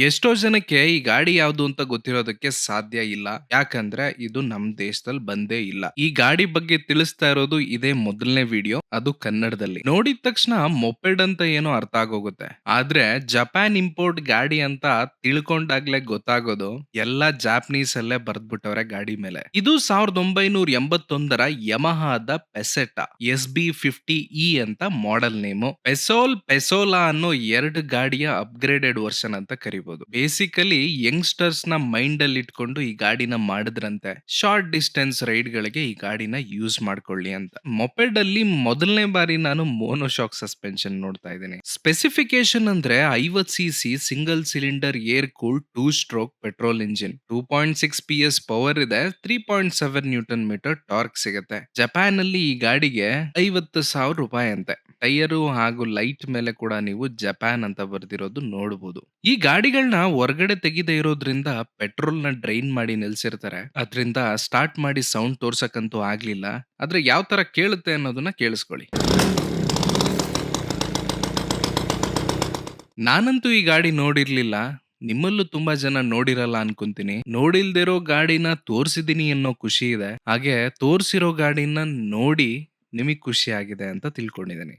ಎಷ್ಟೋ ಜನಕ್ಕೆ ಈ ಗಾಡಿ ಯಾವ್ದು ಅಂತ ಗೊತ್ತಿರೋದಕ್ಕೆ ಸಾಧ್ಯ ಇಲ್ಲ. ಯಾಕಂದ್ರೆ ಇದು ನಮ್ ದೇಶದಲ್ಲಿ ಬಂದೇ ಇಲ್ಲ. ಈ ಗಾಡಿ ಬಗ್ಗೆ ತಿಳಿಸ್ತಾ ಇರೋದು ಇದೇ ಮೊದಲನೇ ವಿಡಿಯೋ. ಅದು ಕನ್ನಡದಲ್ಲಿ. ನೋಡಿದ ತಕ್ಷಣ ಮೊಪೆಡ್ ಅಂತ ಏನೋ ಅರ್ಥ ಆಗೋಗುತ್ತೆ. ಆದ್ರೆ ಜಪಾನ್ ಇಂಪೋರ್ಟ್ ಗಾಡಿ ಅಂತ ತಿಳ್ಕೊಂಡಾಗ್ಲೇ ಗೊತ್ತಾಗೋದು ಎಲ್ಲಾ ಜಾಪನೀಸ್ ಅಲ್ಲೇ ಬರ್ದ್ಬಿಟ್ಟವ್ರೆ ಗಾಡಿ ಮೇಲೆ. ಇದು ಸಾವಿರದ ಒಂಬೈನೂರ ಎಂಬತ್ತೊಂದರ ಯಮಹಾದ ಪೆಸೆಟಾ, ಎಸ್ ಬಿ ಫಿಫ್ಟಿ ಇ ಅಂತ ಮಾಡೆಲ್ ನೇಮು. ಪೆಸೋಲ್ ಪೆಸೋಲಾ ಅನ್ನೋ ಎರಡು ಗಾಡಿಯ ಅಪ್ಗ್ರೇಡೆಡ್ ವರ್ಷನ್ ಅಂತ ಕರಿಬಹುದು ಬೇಸಿಕಲಿ ಯಂಗ್ಸ್ಟರ್ಸ್ನ ಮೈಂಡ್ ಅಲ್ಲಿ ಇಟ್ಕೊಂಡು ಈ ಗಾಡಿನ ಮಾಡಿದ್ರಂತೆ. ಶಾರ್ಟ್ ಡಿಸ್ಟೆನ್ಸ್ ರೈಡ್ ಗಳಿಗೆ ಈ ಗಾಡಿನ ಯೂಸ್ ಮಾಡ್ಕೊಳ್ಳಿ ಅಂತ. ಮೊಪೆಡ್ ಅಲ್ಲಿ ಮೊದಲನೇ ಬಾರಿ ನಾನು ಮೋನೋಶಾಕ್ ಸಸ್ಪೆನ್ಷನ್ ನೋಡ್ತಾ ಇದ್ದೀನಿ. ಸ್ಪೆಸಿಫಿಕೇಶನ್ ಅಂದ್ರೆ ಐವತ್ C C single cylinder air cool two stroke petrol engine. Two point six P S power ಇದೆ, three point seven newton metre torque ಸಿಗುತ್ತೆ. ಜಪಾನ್ ಅಲ್ಲಿ ಈ ಗಾಡಿಗೆ ಐವತ್ತು ಸಾವಿರ ರೂಪಾಯಿ ಅಂತೆ. ಟೈರು ಹಾಗೂ ಲೈಟ್ ಮೇಲೆ ಕೂಡ ನೀವು ಜಪಾನ್ ಅಂತ ಬರ್ದಿರೋದು ನೋಡಬಹುದು ಈ ಗಾಡಿಗಳನ್ನ ಹೊರಗಡೆ ತೆಗೆದೇ ಇರೋದ್ರಿಂದ ಪೆಟ್ರೋಲ್ನ ಡ್ರೈನ್ ಮಾಡಿ ನಿಲ್ಸಿರ್ತಾರೆ. ಅದರಿಂದ ಸ್ಟಾರ್ಟ್ ಮಾಡಿ ಸೌಂಡ್ ತೋರ್ಸಕ್ಕಂತೂ ಆಗ್ಲಿಲ್ಲ. ಆದ್ರೆ ಯಾವ ತರ ಕೇಳುತ್ತೆ ಅನ್ನೋದನ್ನ ಕೇಳಿಸ್ಕೊಳ್ಳಿ. ನಾನಂತೂ ಈ ಗಾಡಿ ನೋಡಿರ್ಲಿಲ್ಲ. ನಿಮ್ಮಲ್ಲೂ ತುಂಬಾ ಜನ ನೋಡಿರಲ್ಲ ಅನ್ಕೊಂತೀನಿ. ನೋಡಿಲ್ದಿರೋ ಗಾಡಿನ ತೋರ್ಸಿದೀನಿ ಅನ್ನೋ ಖುಷಿ ಇದೆ. ಹಾಗೆ ತೋರ್ಸಿರೋ ಗಾಡಿನ ನೋಡಿ ನಿಮಗೆ ಖುಷಿ ಆಗಿದೆ ಅಂತ ತಿಳ್ಕೊಂಡಿದ್ದೀನಿ.